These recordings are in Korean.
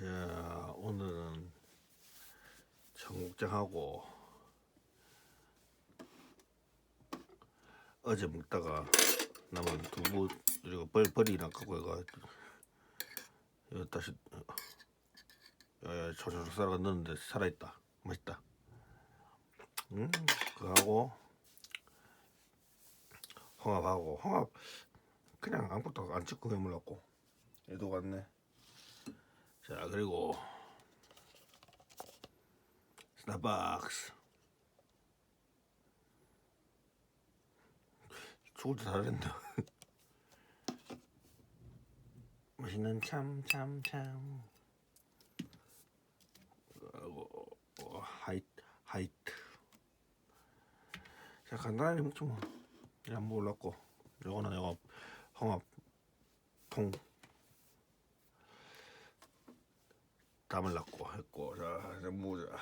자, 오늘은 청국장하고 어제 먹다가 남은 두부 이거 벌 벌이나 갖고 해가 이거 다시 초초초 썰어 넣었는데 살아있다. 맛있다. 음 그거하고 홍합하고 홍합 그냥 아무것도 안 찍고 해물었고. 얘도 같네 자 그리고 스타벅스. 죽을 줄 알았는데. 맛있는 참참참. 그리고 어, 하이트 하이트. 자 간단하게 먹죠 뭐 그냥 먹으려고. 요거는 요거 홍합 통 담으려고 했고. 자 이제 먹자.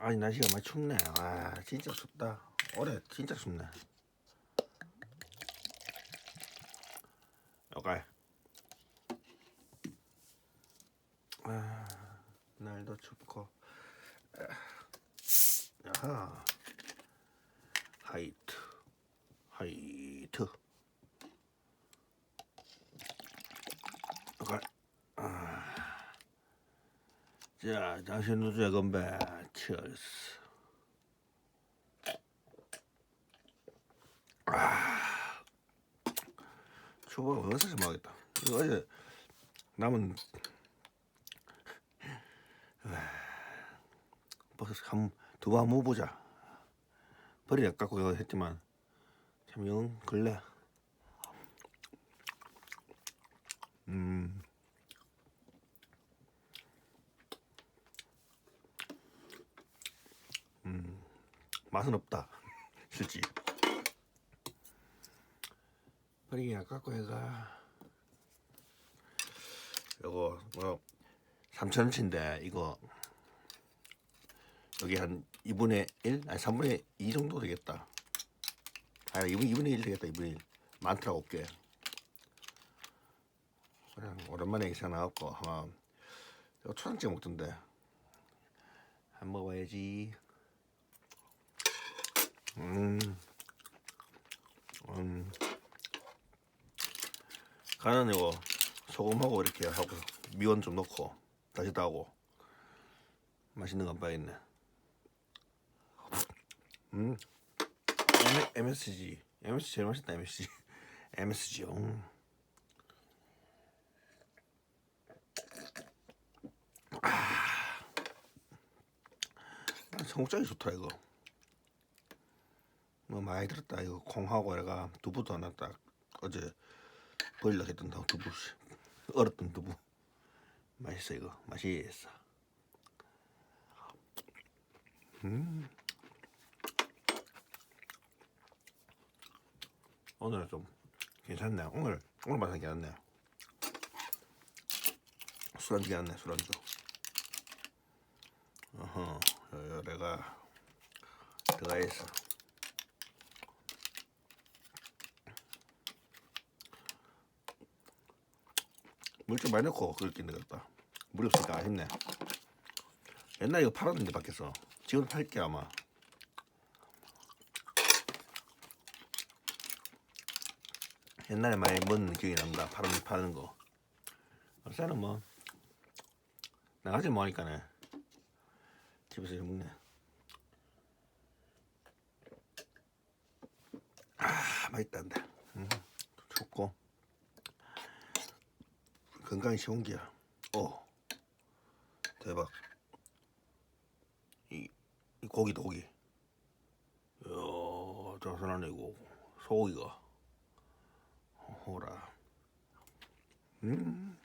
아니 날씨가 많이 춥네. 아 진짜 춥다. 올해 진짜 춥네. 요갈 아 날도 춥고. 아, 야하 하이트 하이트 요갈 자, 당신 우주의 건배, 치얼스. 아, 추워 어디서 먹겠다. 이거 어제 남은 한두번 먹어보자. 버리 아깝고 이거 했지만 참영 걸래. 맛은 없다. 실지. 버리기 아깝고 얘가 요거 뭐 3천원치인데 이거 여기 한 2분의 1? 아니 3분의 2 정도 되겠다. 아니 2분, 2분의 1 되겠다 2분의 1 많더라고 꽤 그냥 오랜만에 기사 나왔고 한번 이거 초장찌개 먹던데 한 먹어야지 간은 이거 소금하고 이렇게 하고 미원 좀 넣고 다시 따고 맛있는 건 빠있네. 음, M, MSG, MSG 제일 맛있다 MSG, MSG. 음. 아, 청국장이 좋다 이거. 뭐 많이 들었다 이거 콩하고 내가 두부도 하나 딱 어제 보일러 했던 두부 얼었던 두부. 맛있어 이거. 맛있어. 음. 오늘은 좀 괜찮네 오늘 오늘 맛은 괜찮네 술안주 괜찮네 술안주. 어허 요, 내가 들어가 있어 물 좀 많이 넣고 그렇게 되겠다. 물이 없으니까 아쉽네. 옛날에 이거 팔았는데 밖에서 지금 팔게 아마. 옛날에 많이 먹는 기억이 난다. 파는 파는 거. 요새는 뭐 나가지 뭐하니까네. 집에서 좀 먹네. 아 맛있다는데. 음, 좋고. 건강이 쉬운 게야. 어. 대박. 이, 이 고기도 고기. 이야, 자선하네, 이거. 소고기가. 호라. 음.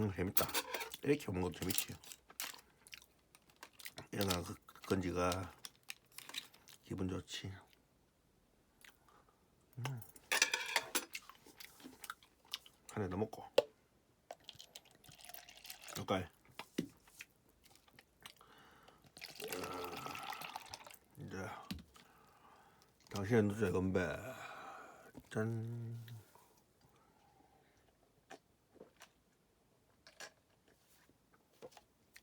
음, 재밌다. 이렇게 먹는 것도 재밌지. 이런 거 건지가 기분 좋지. 하나 더 먹고. 젓갈. 아, 이제 당신의 누자 건배. 짠.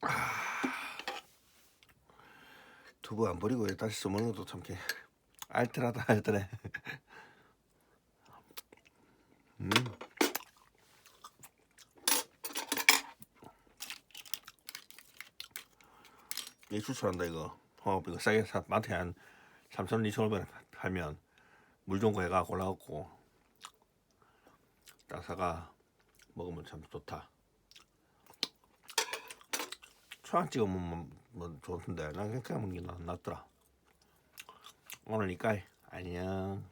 아. 두부 안 버리고 다시 써먹는 것도 참 개. 알뜰하다 알뜰해. 음. 이 추천한다 이거. 어 이거 싸게 사 마트에 한 3천 2천 원 하면 물 좋은 거 해가 골라갖고 딱 사가 먹으면 참 좋다. 초장 찍어 먹으면 뭐 좋던데 난 그냥 먹는 게 낫- 낫더라. 오늘 이까이 안녕